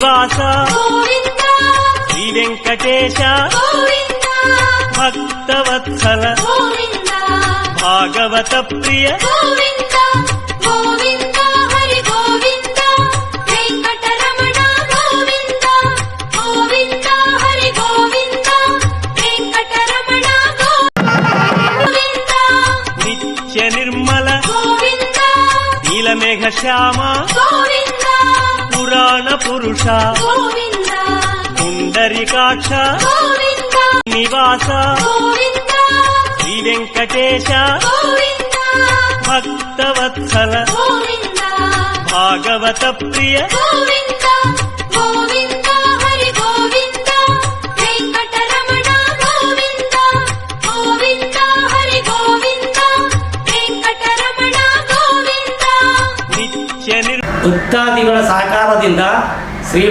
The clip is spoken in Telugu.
వాస శ్రీ వెంకటేశ భక్తవత్సల భాగవత ప్రియ నిత్య నిర్మల నీలమేఘ శ్యామ గోవింద పురాణ పురుష గోవింద పుండరికాక్ష గోవింద నివాస గోవింద శ్రీ వెంకటేశ గోవింద భక్తవత్సల గోవింద భాగవత ప్రియ గోవింద గోవింద హరి గోవింద వెంకటరమణ గోవింద గోవింద హరి గోవింద వెంకటరమణ గోవింద నిత్య నిర్ ಭಕ್ತಾದಿಗಳ ಸಹಕಾರದಿಂದ Sí,